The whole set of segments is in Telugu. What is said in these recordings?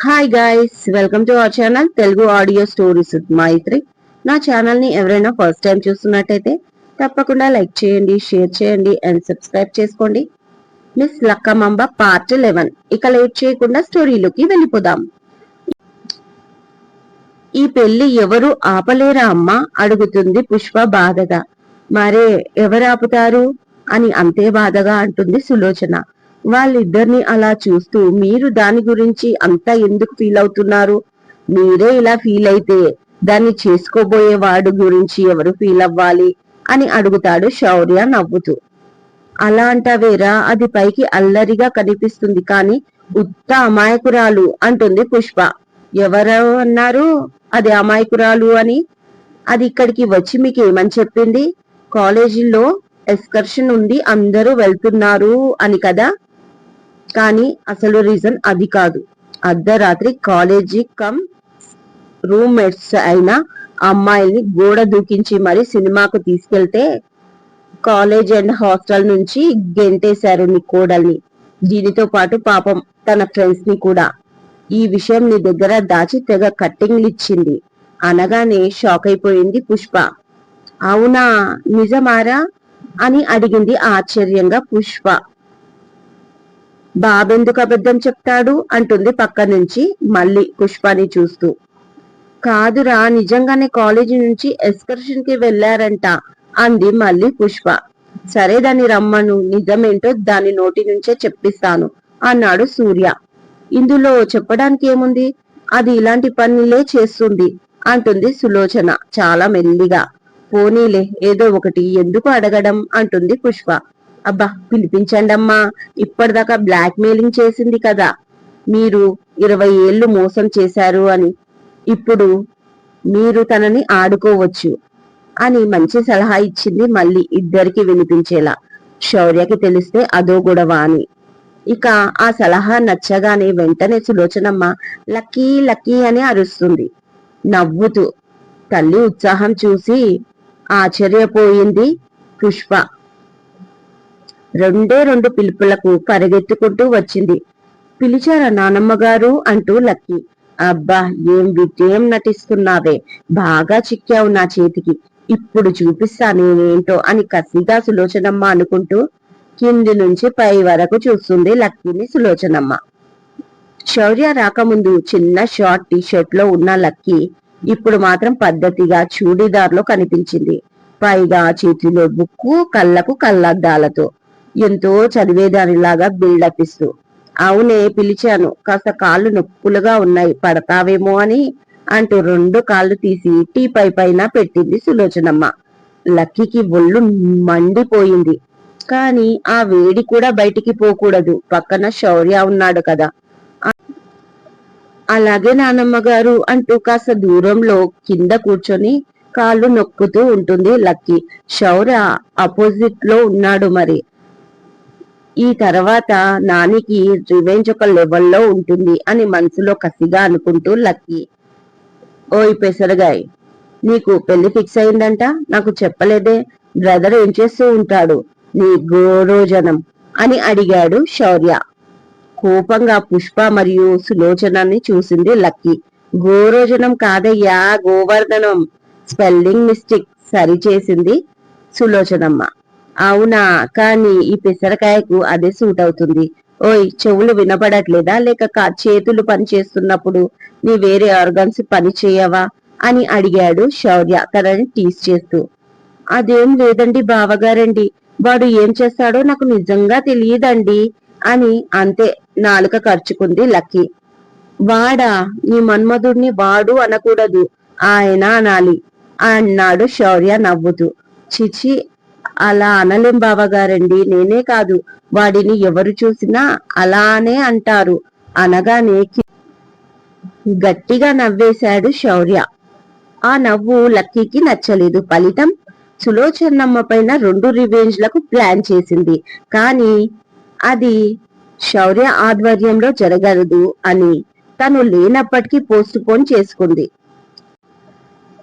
Hi guys welcome to our channel Telugu audio stories Maitri నా ఛానల్ని ఎవరైనా ఫస్ట్ టైం చూస్తున్నట్టయితే తప్పకుండా లైక్ చేయండి షేర్ చేయండి అండ్ సబ్స్క్రైబ్ చేసుకోండి. మిస్ లక్కమంబ పార్ట్ లెవెన్ ఇక లేట్ చేయకుండా స్టోరీలోకి వెళ్ళిపోదాం. ఈ పెళ్ళి ఎవరు ఆపలేరా అమ్మా? అడుగుతుంది పుష్ప బాధగా. మరే ఎవరు ఆపుతారు? అని అంతే బాధగా అంటుంది సులోచన. వాళ్ళిద్దరిని అలా చూస్తూ మీరు దాని గురించి అంతా ఎందుకు ఫీల్ అవుతున్నారు? మీరే ఇలా ఫీల్ అయితే దాన్ని చేసుకోబోయే వాడు గురించి ఎవరు ఫీల్ అవ్వాలి? అని అడుగుతాడు శౌర్య నవ్వుతూ. అలా అంటావేరా అది పైకి అల్లరిగా కనిపిస్తుంది కాని ఉత్త అమాయకురాలు అంటుంది పుష్ప. ఎవరు అన్నారు అది అమాయకురాలు అని? అది ఇక్కడికి వచ్చి మీకు ఏమని చెప్పింది? కాలేజీలో ఎక్స్కర్షన్ ఉంది అందరూ వెళ్తున్నారు అని కదా? కానీ అసలు రీజన్ అది కాదు. అర్ధరాత్రి కాలేజీ కమ్ రూమ్మేట్స్ అయిన అమ్మాయిల్ని గోడ దూకించి మరి సినిమాకు తీసుకెళ్తే కాలేజ్ అండ్ హాస్టల్ నుంచి గెంటేశారు నీ కోడల్ని. దీనితో పాటు పాపం తన ఫ్రెండ్స్ని కూడా. ఈ విషయం నీ దగ్గర దాచి తెగ కట్టింగ్లు ఇచ్చింది. అనగానే షాక్ అయిపోయింది పుష్ప. అవునా నిజమారా? అని అడిగింది ఆశ్చర్యంగా పుష్ప. బాబెందుకు అబద్ధం చెప్తాడు? అంటుంది పక్క నుంచి మళ్ళీ పుష్పని చూస్తూ. కాదురా నిజంగానే కాలేజీ నుంచి ఎక్స్కర్షన్కి వెళ్ళారంట అంది మళ్ళీ పుష్ప. సరే దాన్ని రమ్మను నిజమేంటో దాని నోటి నుంచే చెప్పిస్తాను అన్నాడు సూర్య. ఇందులో చెప్పడానికి ఏముంది? అది ఇలాంటి పనులే చేస్తుంది అంటుంది సులోచన చాలా మెల్లిగా. పోనీలే ఏదో ఒకటి ఎందుకు అడగడం? అంటుంది పుష్ప. అబ్బా పిలిపించండమ్మా. ఇప్పటిదాకా బ్లాక్ మెయిలింగ్ చేసింది కదా. మీరు ఇరవై ఏళ్ళు మోసం చేశారు అని. ఇప్పుడు మీరు తనని ఆడుకోవచ్చు అని మంచి సలహా ఇచ్చింది మళ్ళీ ఇద్దరికి వినిపించేలా. శౌర్యకి తెలిస్తే అదో గొడవ అని. ఇక ఆ సలహా నచ్చగానే వెంటనే సులోచనమ్మ లక్కీ లక్కీ అని అరుస్తుంది. నవ్వుతూ తల్లి ఉత్సాహం చూసి ఆశ్చర్యపోయింది పుష్ప. రెండే రెండు పిలుపులకు పరిగెత్తుకుంటూ వచ్చింది. పిలిచారా నానమ్మగారు అంటూ లక్కీ. అబ్బా ఏం విజయం నటిస్తున్నావే. బాగా చిక్కావు నా చేతికి. ఇప్పుడు చూపిస్తా నేనేంటో అని కసిగా సులోచనమ్మ అనుకుంటూ కింది నుంచి పై వరకు చూస్తుంది లక్కీని సులోచనమ్మ. శౌర్య రాకముందు చిన్న షార్ట్ టీ షర్ట్లో ఉన్న లక్కీ ఇప్పుడు మాత్రం పద్ధతిగా చూడీదార్లో కనిపించింది. పైగా చేతిలో బుక్కు కళ్ళకు కళ్ళద్దాలతో. ఎంతో చదివేదానిలాగా బిల్డప్ ఇస్తూ. అవునే పిలిచాను. కాస్త కాళ్ళు నొప్పులుగా ఉన్నాయి. పడతావేమో అని అంటూ రెండు కాళ్ళు తీసి టీ పై పైన పెట్టింది సులోచనమ్మ. లక్కీకి ఒళ్ళు మండిపోయింది. కాని ఆ వేడి కూడా బయటికి పోకూడదు. పక్కన శౌర్య ఉన్నాడు కదా. అలాగే నానమ్మ గారు అంటూ కాస్త దూరంలో కింద కూర్చొని కాళ్ళు నొక్కుతూ ఉంటుంది లక్కీ. శౌర్య అపోజిట్లో ఉన్నాడు మరి. ఈ తర్వాత నానికి రివెంజ్ ఒక లెవెల్లో ఉంటుంది అని మనసులో కసిగా అనుకుంటూ లక్కీ. ఓయ్ పెసరగాయ్ నీకు పెళ్ళి ఫిక్స్ అయిందంట? నాకు చెప్పలేదే. బ్రదర్ ఏం చేస్తూ ఉంటాడు? నీ గోరోజనం అని అడిగాడు శౌర్య. కోపంగా పుష్ప మరియు సులోచనాన్ని చూసింది లక్కీ. గోరోజనం కాదయ్యా గోవర్ధనం. స్పెల్లింగ్ మిస్టేక్ సరిచేసింది సులోచనమ్మ. అవునా? కానీ ఈ పెసరకాయకు అదే సూట్ అవుతుంది ఓయ్ చెవులు వినపడట్లేదా? లేక చేతులు పని చేస్తున్నప్పుడు నీ వేరే ఆర్గన్స్ పని చేయవా అని అడిగాడు శౌర్య తనని టీస్ చేస్తూ. అదేం లేదండి బావగారండి. వాడు ఏం చేస్తాడో నాకు నిజంగా తెలియదండి అని అంతే నాలుక ఖర్చుకుంది లక్కీ. వాడా? నీ మన్మధుడిని వాడు అనకూడదు. ఆయన అనాలి అన్నాడు శౌర్య నవ్వుతూ. చిచి అలా అనలేం బావగారండి నేనే కాదు. వాడిని ఎవరు చూసినా అలానే అంటారు. అనగానే గట్టిగా నవ్వేశాడు శౌర్య. ఆ నవ్వు లక్కీకి నచ్చలేదు. ఫలితం సులోచనమ్మ పైన రెండు రివెంజ్లకు ప్లాన్ చేసింది. కానీ అది శౌర్య ఆధ్వర్యంలో జరగదు అని తను లేనప్పటికీ పోస్ట్ పోన్ చేసుకుంది.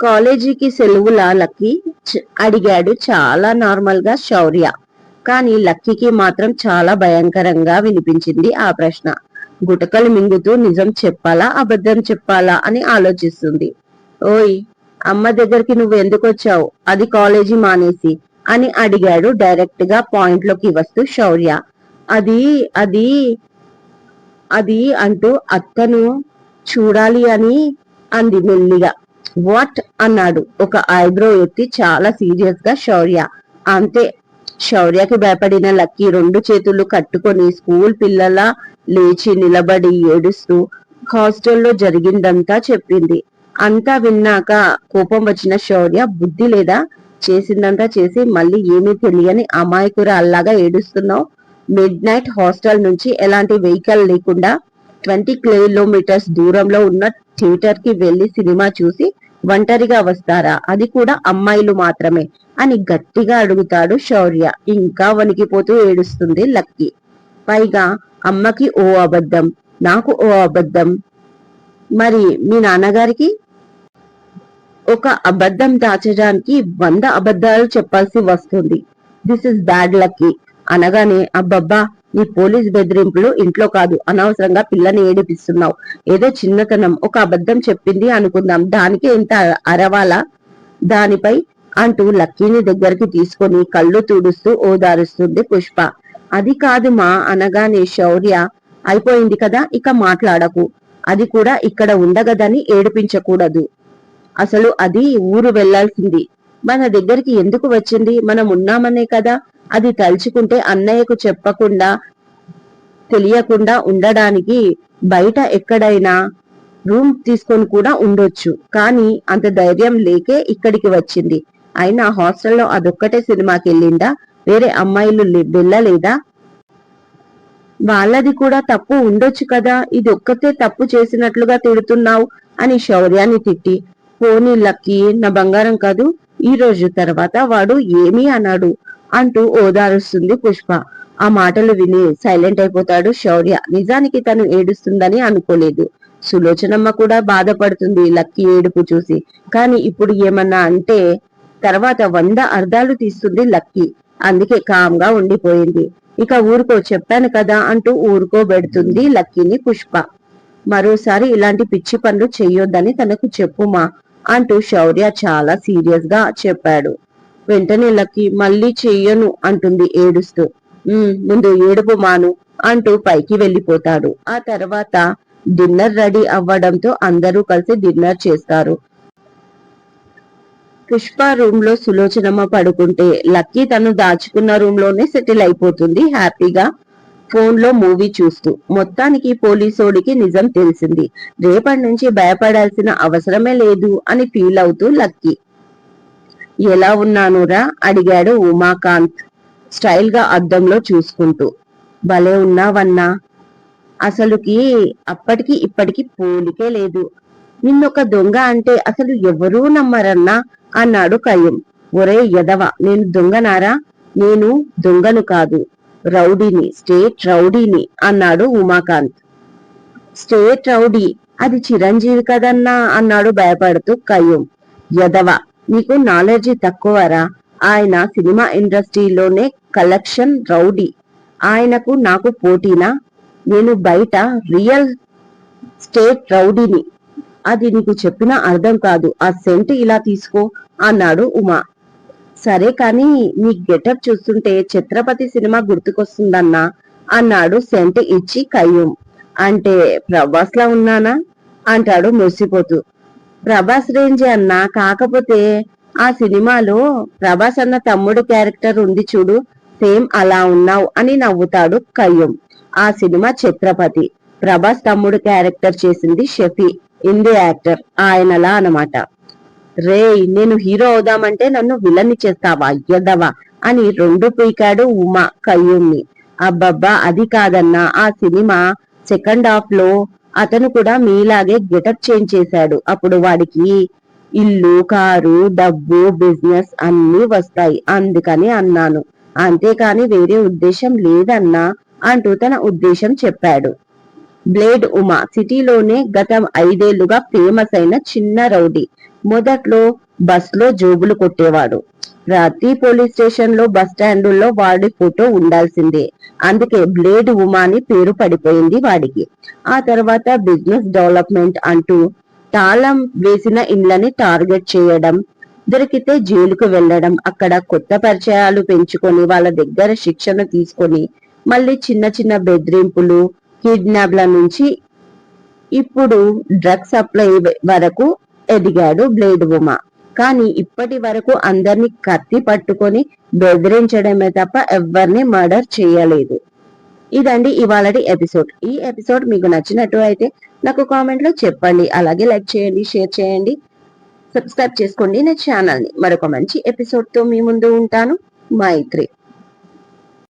కాలేజీకి సెలవుల లక్కీ అడిగాడు చాలా నార్మల్గా శౌర్య. కానీ లక్కీకి మాత్రం చాలా భయంకరంగా వినిపించింది ఆ ప్రశ్న. గుటకలు మింగుతూ నిజం చెప్పాలా అబద్ధం చెప్పాలా అని ఆలోచిస్తుంది. ఓయ్ అమ్మ దగ్గరికి నువ్వు ఎందుకు వచ్చావు అది కాలేజీ మానేసి అని అడిగాడు డైరెక్ట్గా పాయింట్లోకి వస్తూ శౌర్య. అది అది అది అంటూ అత్తను చూడాలి అని అంది మెల్లిగా. వాట్ అన్నాడు ఒక ఐబ్రో ఎత్తి చాలా సీరియస్గా శౌర్య. అంతే శౌర్యకి భయపడిన లక్కీ రెండు చేతులు కట్టుకొని స్కూల్ పిల్లల లేచి నిలబడి ఏడుస్తూ హాస్టల్లో జరిగిందంతా చెప్పింది. అంతా విన్నాక కోపం వచ్చిన శౌర్య బుద్ధి లేదా? చేసిందంతా చేసి మళ్ళీ ఏమీ తెలియని అమాయకుర అల్లాగా ఏడుస్తున్నావు? మిడ్ నైట్ హాస్టల్ నుంచి ఎలాంటి వెహికల్ లేకుండా ట్వంటీ కిలోమీటర్స్ దూరంలో ఉన్న థియేటర్కి వెళ్ళి సినిమా చూసి ఒంటరిగా వస్తారా? అది కూడా అమ్మాయిలు మాత్రమే అని గట్టిగా అడుగుతాడు శౌర్య. ఇంకా వణికిపోతూ ఏడుస్తుంది లక్కీ. పైగా అమ్మకి ఓ అబద్ధం నాకు ఓ అబద్ధం. మరి మీ నాన్నగారికి? ఒక అబద్ధం దాచడానికి వంద అబద్ధాలు చెప్పాల్సి వస్తుంది. This is bad Lucky. అనగానే అబ్బబ్బా నీ పోలీస్ బెదిరింపులు ఇంట్లో కాదు అనవసరంగా పిల్లని ఏడిపిస్తున్నావు. ఏదో చిన్నతనం ఒక అబద్ధం చెప్పింది అనుకుందాం. దానికి ఎంత అరవాలా? దానిపై అంటూ లక్కీని దగ్గరికి తీసుకొని కళ్ళు తుడుస్తూ ఓదారుస్తుంది పుష్ప. అది కాదు మా అనగానే శౌర్య. అయిపోయింది కదా ఇక మాట్లాడకు. అది కూడా ఇక్కడ ఉండగదని ఏడిపించకూడదు. అసలు అది ఊరు వెళ్ళాల్సింది. మన దగ్గరికి ఎందుకు వచ్చింది? మనం ఉన్నామనే కదా. అది తలుచుకుంటే అన్నయ్యకు చెప్పకుండా తెలియకుండా ఉండడానికి బయట ఎక్కడైనా రూమ్ తీసుకొని కూడా ఉండొచ్చు. కానీ అంత ధైర్యం లేకే ఇక్కడికి వచ్చింది. అయినా హాస్టల్లో అదొక్కటే సినిమాకి వెళ్ళిందా వేరే అమ్మాయిలు లే- వెళ్ళలేదా? వాళ్ళది కూడా తప్పు ఉండొచ్చు కదా? ఇది ఒక్కతే తప్పు చేసినట్లుగా తిడుతున్నావు అని శౌర్యాన్ని తిట్టి పోనీ లక్కీ నా బంగారం కాదు ఈ రోజు తర్వాత వాడు ఏమీ అన్నాడు అంటూ ఓదారుస్తుంది పుష్ప. ఆ మాటలు విని సైలెంట్ అయిపోతాడు శౌర్య. నిజానికి తను ఏడుస్తుందని అనుకోలేదు. సులోచనమ్మ కూడా బాధపడుతుంది లక్కీ ఏడుపు చూసి. కానీ ఇప్పుడు ఏమన్నా అంటే తర్వాత వంద అర్థాలు తీస్తుంది లక్కీ. అందుకే కామ్గా ఉండిపోయింది. ఇక ఊరుకో చెప్పాను కదా అంటూ ఊరుకోబెడుతుంది లక్కీని పుష్ప. మరోసారి ఇలాంటి పిచ్చి పనులు చెయ్యొద్దని తనకు చెప్పుమా అంటూ శౌర్య చాలా సీరియస్గా చెప్పాడు. వెంటనే లక్కీ మళ్ళీ చెయ్యను అంటుంది ఏడుస్తూ. ముందు ఏడుపు మాను అంటూ పైకి వెళ్ళిపోతాడు. ఆ తర్వాత డిన్నర్ రెడీ అవ్వడంతో అందరూ కలిసి డిన్నర్ చేస్తారు. పుష్ప రూమ్లో సులోచనమ్మ పడుకుంటే లక్కీ తను దాచుకున్న రూమ్లోనే సెటిల్ అయిపోతుంది హ్యాపీగా. ఫోన్లో మూవీ చూస్తూ. మొత్తానికి పోలీసోడికి నిజం తెలిసింది. రేపటి నుంచి భయపడాల్సిన అవసరమే లేదు అని ఫీల్ అవుతూ లక్కీ. ఎలా ఉన్నానురా అడిగాడు ఉమాకాంత్ స్టైల్గా అద్దంలో చూసుకుంటూ. భలే ఉన్నావన్నా. అసలుకి అప్పటికి ఇప్పటికి పోలికే లేదు. నిన్నొక దొంగ అంటే అసలు ఎవరూ నమ్మరన్నా అన్నాడు కయ్యం ఒరే యదవ నేను దొంగనారా? నేను దొంగను కాదు. రౌడీని స్టేట్ రౌడీని అన్నాడు ఉమాకాంత్. స్టేట్ రౌడీ అది చిరంజీవి కదన్నా అన్నాడు భయపడుతూ కయ్యం ఎదవ నీకు నాలెడ్జ్ తక్కువరా? ఆయన సినిమా ఇండస్ట్రీలోనే కలెక్షన్ రౌడీ. ఆయనకు నాకు పోటీనా? నేను బయట రియల్ స్టేట్ రౌడీని. అది నీకు చెప్పిన అర్థం కాదు. ఆ సెంట్ ఇలా తీసుకో అన్నాడు ఉమా. సరే కానీ నీ గెటప్ చూస్తుంటే ఛత్రపతి సినిమా గుర్తుకొస్తుందన్నా? అన్నాడు సెంట్ ఇచ్చి కయ్యం అంటే ప్రభాస్లా ఉన్నానా? అంటాడు మురిసిపోతూ. ప్రభాస్ రేంజ్ అన్నా. కాకపోతే ఆ సినిమాలో ప్రభాస్ అన్న తమ్ముడు క్యారెక్టర్ ఉంది చూడు. సేమ్ అలా ఉన్నావు అని నవ్వుతాడు కయ్యం. ఆ సినిమా ఛత్రపతి. ప్రభాస్ తమ్ముడు క్యారెక్టర్ చేసింది షఫీ ఇంది యాక్టర్. ఆయనలా అన్నమాట. రేయ్ నేను హీరో అవుదామంటే నన్ను విలన్ని చేస్తావా? ఎదవా? అని రెండు పీకాడు ఉమా కయ్యూమ్ని అబ్బబ్బా అది కాదన్నా. ఆ సినిమా సెకండ్ హాఫ్లో అతను కూడా మీలాగే గెటప్ చేంజ్ చేశాడు. అప్పుడు వాడికి ఇల్లు కారు డబ్బు బిజినెస్ అన్ని వస్తాయి. అందుకని అన్నాను. అంతేకాని వేరే ఉద్దేశం లేదన్నా అంటూ తన ఉద్దేశం చెప్పాడు. బ్లేడ్ ఉమా సిటీలోనే గత ఐదేళ్ళుగా ఫేమస్ అయిన చిన్న రౌడీ. మొదట్లో బస్లో జోబులు కొట్టేవాడు. ప్రతి పోలీస్ స్టేషన్లో బస్ స్టాండుల్లో వాడి ఫోటో ఉండాల్సిందే. అందుకే బ్లేడ్ ఉమా అని పేరు పడిపోయింది వాడికి. ఆ తర్వాత బిజినెస్ డెవలప్మెంట్ అంటూ తాళం వేసిన ఇండ్లని టార్గెట్ చేయడం దొరికితే జైలుకు వెళ్ళడం అక్కడ కొత్త పరిచయాలు పెంచుకొని వాళ్ళ దగ్గర శిక్షణ తీసుకొని మళ్ళీ చిన్న చిన్న బెదిరింపులు కిడ్నాప్ల నుంచి ఇప్పుడు డ్రగ్ సప్లై వరకు ఎదిగాడు బ్లేడ్ ఉమా. కానీ ఇప్పటి వరకు అందరిని కత్తి పట్టుకొని బెదిరించడమే తప్ప ఎవరిని మర్డర్ చేయలేదు. ఇదండి ఇవాళటి ఎపిసోడ్. ఈ ఎపిసోడ్ మీకు నచ్చినట్టు అయితే నాకు కామెంట్లో చెప్పండి. అలాగే లైక్ చేయండి షేర్ చేయండి. సబ్స్క్రైబ్ చేసుకోండి నా ఛానల్ని. మరొక మంచి ఎపిసోడ్తో మీ ముందు ఉంటాను. మైత్రి.